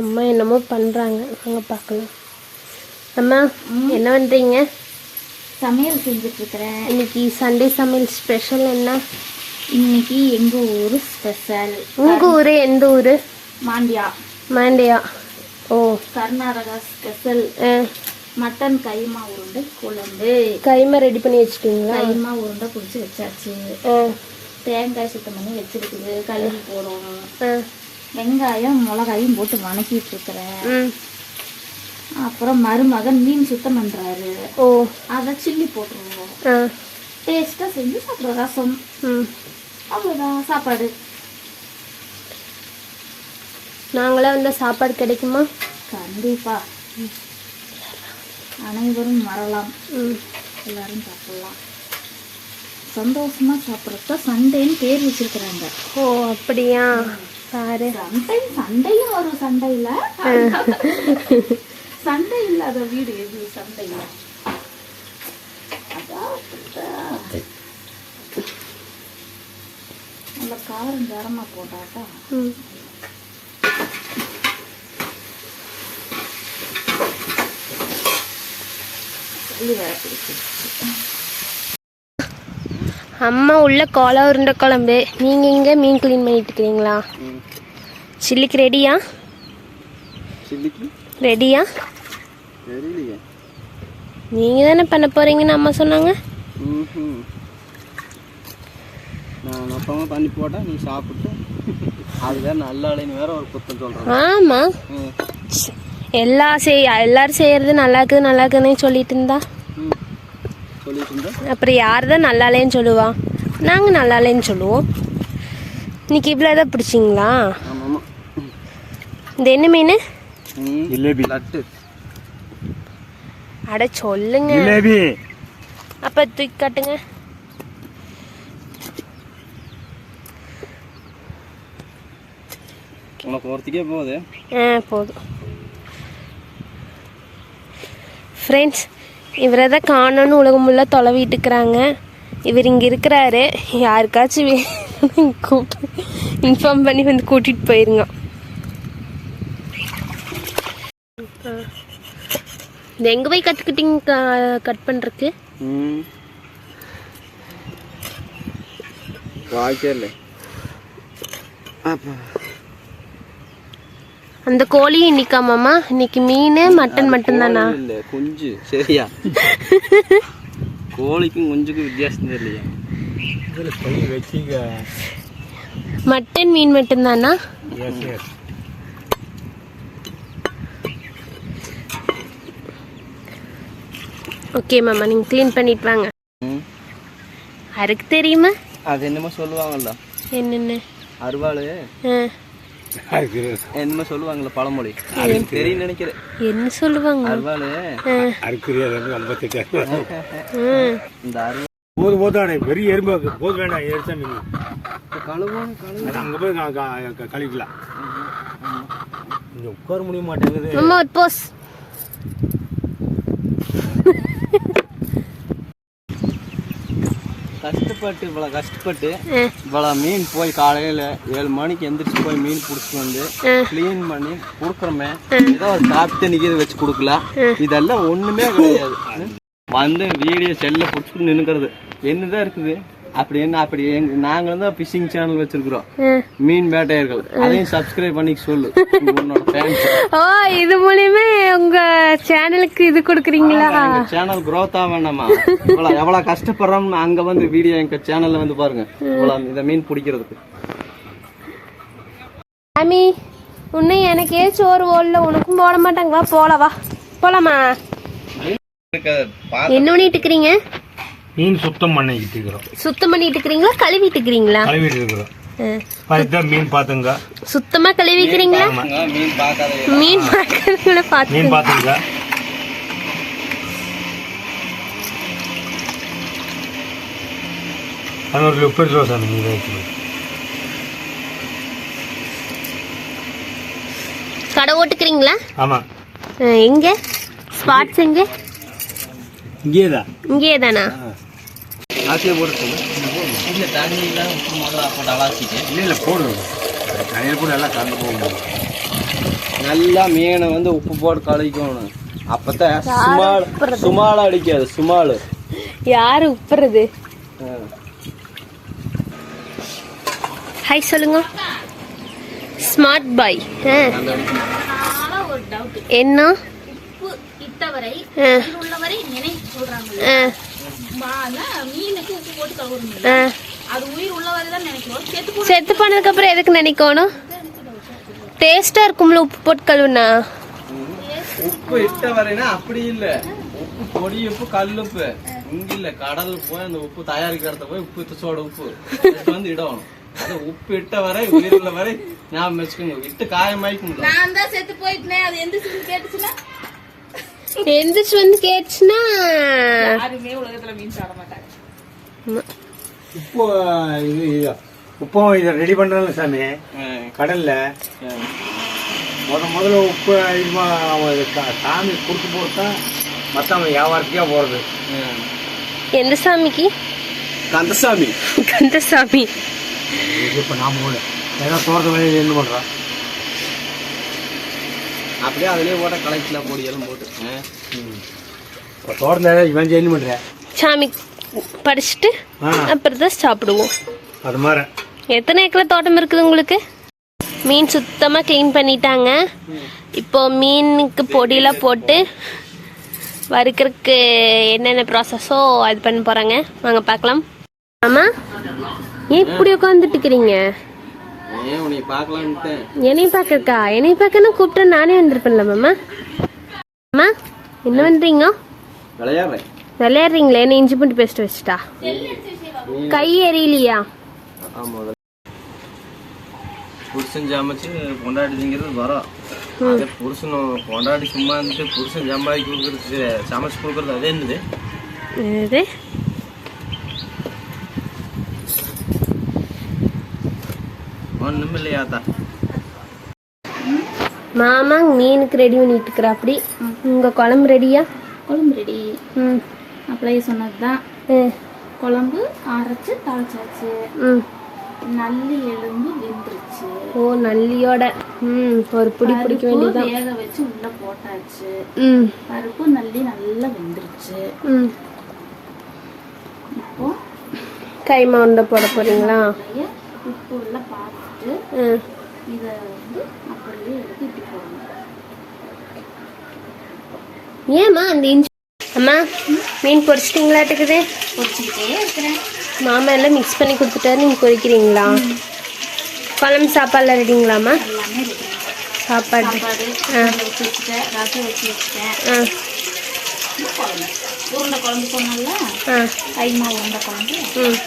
அம்மா என்னமோ பண்ணுறாங்க நாங்கள் பார்க்கலாம். அம்மா என்ன பண்ணுறீங்க சமையல் செஞ்சுட்டு இருக்கிறேன் இன்னைக்கு சண்டே சமையல் ஸ்பெஷல் என்ன? இன்னைக்கு எங்க ஊர் ஸ்பெஷல் உங்கள் ஊர் எந்த ஊர்? மாண்டியா. மாண்டியா. ஓ. கர்நாடகா ஸ்பெஷல் மட்டன் கைமா உருண்டை குழம்பு. கைமா ரெடி பண்ணி வச்சுட்டீங்களா? கைமா உருண்டை பிடிச்சி வச்சாச்சு. தேங்காய் சுத்தம் பண்ணி வச்சிருக்குது. கழுவி போடணும். வெங்காயம் மிளகாயும் போட்டு வணக்கிட்டு இருக்கிறேன். அப்புறம் மருமகன் மீன் சுத்தம் பண்றாரு. ஓ. அதை சில்லி போட்டுருவோம். டேஸ்ட்டாக செஞ்சு சாப்பிடுவோம் ரசம். ம். அவ்வளோதான் சாப்பாடு. நாங்களாம் வந்தால் சாப்பாடு கிடைக்குமா? கண்டிப்பா. அனைவரும் வரலாம். ம். எல்லாரும் சாப்பிடலாம். சந்தோஷமா சாப்பிட்றத சண்டேன்னு பேர் வச்சிருக்கிறாங்க. ஓ அப்படியா? பாரு. சண்டை சண்டையும் வரும் சண்டையில சண்டை இல்லாத வீடு எது? சண்டையில. நல்ல காரம் காரமா போட்டாட்டா? அம்மா உள்ள கோலா உருண்டை குழம்பு. நீங்கள் இங்கே மீன் க்ளீன் பண்ணிட்டு இருக்கிறீங்களா சில்லிக்கு ரெடியா சில்லிக்கு? ரெடியா தெரியலையே. நீங்கள் தானே பண்ண போகிறீங்கன்னு அம்மா சொன்னாங்க. நான் பண்ணி போட்டேன் நீ சாப்பிட்டு அது வேற நல்ல ஆளுன்னு வேற ஒரு குத்தம் சொல்கிறேன் ஆமாம் எல்லா செய் எல்லாரும் செய்கிறது நல்லா இருக்குது நல்லா இருக்குதுன்னு சொல்லிட்டு இருந்தா? ம். சொல்லிட்டு இருந்தா? அப்புறம் யார் தான் நல்லா இல்லைன்னு சொல்லுவா? நாங்கள் நல்லா இல்லைன்னு சொல்லுவோம். இன்னைக்கு இவ்வளோ தான் பிடிச்சிங்களா இந்த என்ன மீன்? ஜிலேபி. லட்டு. அட சொல்லுங்க. ஜிலேபி. அப்போ தூக்கி காட்டுங்க. உனக்கு ஒருத்திக்கே போகுது. ஆ போதும். ஃப்ரெண்ட்ஸ் இவரை தான் காணோன்னு உலகம் ஃபுல்லாக தொலைவிட்டு இருக்கிறாங்க. இவர் இங்கே இருக்கிறாரு. யாருக்காச்சும் கூப்பிட்டு இன்ஃபார்ம் பண்ணி வந்து கூட்டிகிட்டு போயிருங்க. இது எங்கே போய் கற்றுக்கிட்டீங்க கட் பண்ணுறக்கு ம். வாய்க்கல அப்பா அந்த கோழி இன்னைக்காமாம்மா இன்னைக்கு மீன் மட்டன் மட்டும்தானா? கோழி இல்ல குஞ்சு. சரியா? கோழிக்கும் குஞ்சுக்கும் வித்தியாசம் தெரியலையா. மட்டன் மீன் மட்டும்தானா? ஓகே மாமா நீங்கள் க்ளீன் பண்ணிட்டு வாங்க. ம். அதுக்கு தெரியுமா? அது என்னமோ சொல்லுவாங்கல்ல. என்னென்ன? அருவாள். ஆ. என்னமோ சொல்லுவாங்கல்ல பழமொழி. அது தெரியும் நினைக்கிறேன். என்ன சொல்லுவாங்க? அருவாள். ஆ. ம் இந்த அருவா போது போதானே பெரிய எறும்பு போது வேண்டாம் எரிச்சா மீன் கழுவான கழுவு அது அங்கே போய் க- க- க- கழுவிக்கலாம். இங்கே உட்கார முடிய மாட்டேங்குது மாமா ஒரு போஸ் கஷ்டப்பட்டு இவ்வளோ கஷ்டப்பட்டு இவ்வளோ மீன் போய் காலையில் ஏழு மணிக்கு எந்திரிச்சு போய் மீன் பிடிச்சிட்டு வந்து. க்ளீன் பண்ணி கொடுக்குறோமே. ஏதோ ஒரு காப்பி நிற்கிறது வச்சு கொடுக்கலாம் இதெல்லாம் ஒன்றுமே கிடையாது. வந்து வீடியோ செல்ல பிடிச்சிட்டு நின்னுக்கிறது. என்னதான் இருக்குது? அப்படி என்ன அப்படி எங்க நாங்களும் தான் ஃபிஷிங் சேனல் வச்சிருக்கிறோம். ஆ. மீன் வேட்டையர்கள். அதையும் சப்ஸ்கிரைப் பண்ணி சொல்லு. ஓ இது மூலியமே உங்க சேனலுக்கு இது கொடுக்குறீங்களா? சேனல் growth ஆக வேண்டாமா? இவ்வளவு எவ்வளவு கஷ்டப்படுறோம்னு அங்க வந்து வீடியோ எங்க சேனல்ல வந்து பாருங்க. இவ்வளவு இந்த மீன் பிடிக்கிறதுக்கு. சாமி இன்னும் எனக்கே சோறு ஓடல உனக்கும் போட மாட்டாங்க. வா போல வா. போலாமா? என்ன பண்ணிட்டு இருக்கிறீங்க? மீன் சுத்தம் பண்ணிக்கிட்டு இருக்கிறோம் சுத்தம் பண்ணிட்டு இருக்கிறீங்களா கழுவிட்டு இருக்கிறீங்களா கழுவிட்டு இருக்கிறோம். அதுதான் மீன் பார்த்துங்க சுத்தமா கழுவிக்கிறீங்களா மீன் பார்க்காத மீன் ஒரு கடை ஓட்டுக்கிறீங்களா? ஆமாம் ஆ, எங்க? ஸ்பாட்ஸ் எங்க? இங்கே தான் இங்கேயே தானா ஆசையை போட்டு இல்ல. தண்ணி உப்பு முதல்ல போட்டு அலாசிட்டு இல்லை இல்லை போடுங்க தண்ணியில் கூட எல்லாம் கலந்து போகும். நல்லா மீனை வந்து உப்பு போட்டு கழிக்கணும் அப்பதான் சுமால் சுமால் அடிக்காது சுமால் யார் உப்புறது? ஹாய் சொல்லுங்க. ஸ்மார்ட் பாய் அதனால ஒரு டவுட் என்ன? உள்ளவரை நினைவு சொல்றாங்க. செத்து போனதுக்கு அப்புறம் எதுக்கு நினைக்கணும்? டேஸ்டா இருக்கும்ல உப்பு போட்டு கழுவுனா? உப்பு இட்ட வரைனா அப்படி இல்ல. உப்பு பொடி உப்பு கல் உப்பு. இங்க இல்ல கடல் போய் அந்த உப்பு தயாரிக்கிற இடத்த போய் உப்பு சோட உப்பு. வந்து இடணும். அது உப்பு இட்ட வரை உயிர் உள்ள வரை ஞாபகம் வச்சுக்கோங்க. இட்டு காயமாய்க்க முடியல நான் தான் செத்து போயிட்டேன். அது எந்த கேட்டுச்சுன்னா? எந்திரிச்சு வந்து கேட்டுச்சுன்னா யாருமே உலகத்துல மீன் சாப்பிட மாட்டாங்க. உப்பு இது இது உப்பும் இதை ரெடி பண்ணுறல சாமி. கடல்ல. முத முதல்ல உப்பு இதுமா சாமி கொடுத்து போட்டு மற்றவங்க வியாபாரத்துக்கே போகிறது எந்த சாமிக்கு? கந்தசாமி. கந்தசாமி. இப்போ நாம கூட. ஏதோ தோட்டத்து வேலையில் என்ன பண்ணுறோம் அப்படியே அதுலயே போட்ட களைக்கல பொடி எல்லாம் போட்டு. தோட்டத்தில் இவன் என்ன பண்ணுற சாமி படிச்சுட்டு அப்புறம் தான் சாப்பிடுவோம். அது மாதிரி. எத்தனை ஏக்கர் தோட்டம் இருக்குது உங்களுக்கு? மீன் சுத்தமாக க்ளீன் பண்ணிட்டாங்க. இப்போ மீனுக்கு பொடியெல்லாம் போட்டு வறுக்கிறதுக்கு என்னென்ன ப்ராசஸோ அது பண்ண போகிறாங்க வாங்க பார்க்கலாம். ஆமாம் ஏன் இப்படி உட்காந்துட்டு இருக்கிறீங்க? என்னையும் பார்க்கறக்கா? என்னையும் பார்க்கணும் கூப்பிட்டு நானே வந்திருப்பேன்ல மாமா. அம்மா என்ன விளையாடுறேன். விளையாடுறீங்களே? என்ன இஞ்சி பூண்டு பேஸ்ட் வச்சுட்டா? கை எரியலையா ஆமா புருஷன் சமைச்சு பொண்டாடி திங்கிறது வரோம். அதே புருஷனும் பொண்டாடி சும்மா இருந்துட்டு புருஷன் சம்பாதிக்க கொடுக்குறது சமைச்சு கொடுக்குறது அதே என்னது? ஒன்றும் இல்லையாத்தா மாமா மீனுக்கு ரெடி பண்ணிட்டு இருக்கிற அப்படி உங்க குழம்பு ரெடியா குழம்பு ரெடி ம். அப்படியே சொன்னதுதான். ம், குழம்பு அரைச்சு தாளிச்சாச்சு. ம். நல்லி எலும்பு வெந்துருச்சு. ஓ நல்லியோட. ம் ஒரு புடி பிடிக்க பருப்பு வேண்டியதுதான். வேக வச்சு உள்ள போட்டாச்சு. ம். பருப்பு நல்லி நல்லா வெந்துருச்சு. ம். இப்போ கைமா உண்டை போட போறீங்களா? உப்பு ம் இதை வந்து அப்படியே எடுத்து இப்படி போடணும். ஏம்மா அந்த இஞ்சி அம்மா மீன் பொரிச்சிட்டிங்களாட்டுக்குது பொரிச்சுக்கிட்டே இருக்கிறேன். மாமா எல்லாம் மிக்ஸ் பண்ணி கொடுத்துட்டாரு நீங்கள் பொரிக்கிறீங்களா? குழம்பு சாப்பாடுலாம் ரெடிங்களாம்மா? சாப்பாடு. ரசம் வச்சு வச்சுட்டேன் ஆ. குழம்பு உருண்டை குழம்பு சொன்னல ஆ. கைமா உருண்டை குழம்பு. ம்.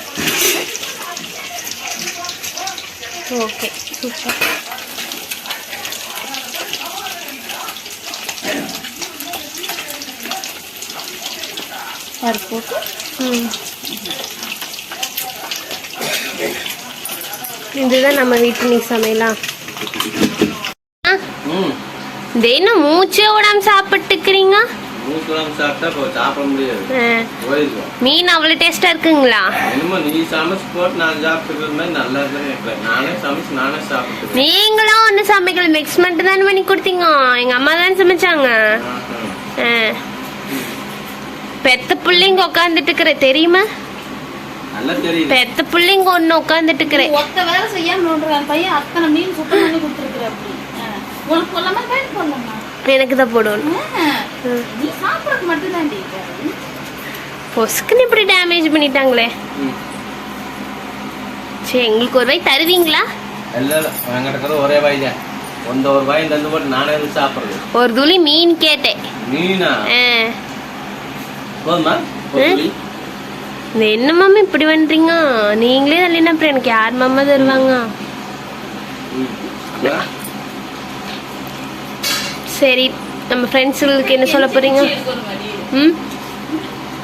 ஓகே சூப்பர் பருப்பு இதுதான் நம்ம வீட்டு நீ சமையலா? ஆ, ம். இது என்ன மூச்சே விடாம சாப்பிட்டுக்கிறீங்க? மீன் அவ்வளோ டேஸ்டா இருக்குங்களா? என்னமோ நீ சமைச்சு போட்டு நான் சாப்பிட்டுக்கிறது மாதிரி நல்லா தான் இருக்கிறேன் நானே சமைச்சு நானே சாப்பிட்டுக்கிறேன். நீங்களும் ஒன்று சமைக்கல மிக்ஸ் மட்டும் தானே பண்ணி கொடுத்தீங்க. எங்க அம்மா தானே சமைச்சாங்க. ஆ. பெத்த பிள்ளைங்க உட்காந்துட்டு இருக்கிற தெரியுமா? பெத்த பிள்ளைங்க ஒன்று உட்காந்துட்டு இருக்கிறேன் ஒத்த வேலை செய்யாம பையன் அத்தனை மீன் சுத்தம் பண்ணி கொடுத்துருக்குற அப்படி. உனக்கு எனக்கு தான் போடணும். பொசுக்குன்னு இப்படி டேமேஜ் பண்ணிட்டாங்களே. சரி எங்களுக்கு ஒரு வாய் தருவீங்களா? ஒரே வாய் தான். ஒந்த ஒரு வாய் தந்து போட்டு நானே வந்து சாப்பிடுறது. ஒரு துளி மீன் கேட்டேன். மீனா. போதுமா? என்ன மாமா இப்படி பண்றீங்க? நீங்களே தள்ளினா அப்புறம் எனக்கு யார் மாமா தருவாங்க? சரி நம்ம ஃப்ரெண்ட்ஸுங்களுக்கு என்ன சொல்ல போறீங்க? ம்?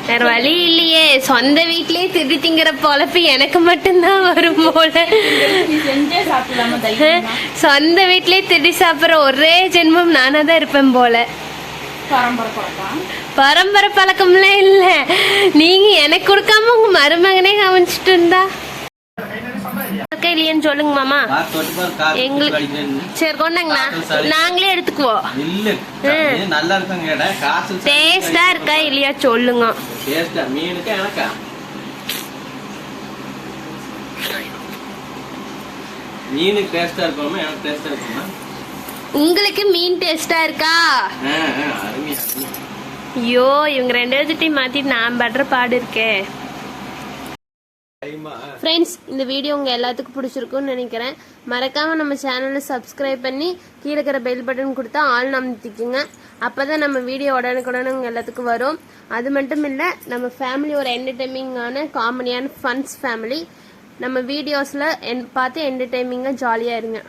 வேற வழி இல்லையே. சொந்த வீட்லயே திருடி திங்கிற பொழப்பு எனக்கு மட்டும்தான் வரும் போல. சொந்த வீட்லயே திருடி சாப்பிட்ற ஒரே ஜென்மம் நானா தான் இருப்பேன் போல. பரம்பரை பழக்கம்லாம் இல்ல. நீங்க எனக்கு கொடுக்காம உங்க மருமகனே கவனிச்சிட்டு இருந்தா? அக்கா இல்லையான்னு சொல்லுங்க மாமா. எங்களுக்கு- சரி கொண்டாங்கண்ணா. நாங்களே எடுத்துக்குவோம். நல்லா காசு டேஸ்டா இருக்கா இல்லையா சொல்லுங்க. டேஸ்டா மீனுக்கு எனக்கா? மீனுக்கு டேஸ்டா இருக்கணுமா எனக்கு டேஸ்டா இருக்குமா? உங்களுக்கு மீன் டேஸ்டா இருக்கா. ஐயோ இவங்க ரெண்டு பேர்த்திட்டையும் மாத்திட்டு நான் படுற பாடு இருக்கே. ஃப்ரெண்ட்ஸ் இந்த வீடியோ உங்கள் எல்லாத்துக்கும் பிடிச்சிருக்கும்னு நினைக்கிறேன். மறக்காமல் நம்ம சேனலை சப்ஸ்கிரைப் பண்ணி கீழே இருக்கிற பெல் பட்டன் கொடுத்தா ஆள் நம்பித்திக்குங்க அப்போ தான் நம்ம வீடியோ உடனுக்குடனே உங்கள் எல்லாத்துக்கும் வரும். அது மட்டும் இல்லை நம்ம ஃபேமிலி ஒரு என்டர்டைமிங்கான காமெடியான ஃபன்ஸ் ஃபேமிலி நம்ம வீடியோஸில் என் பார்த்து என்டர்டைமிங்காக ஜாலியாக இருங்க.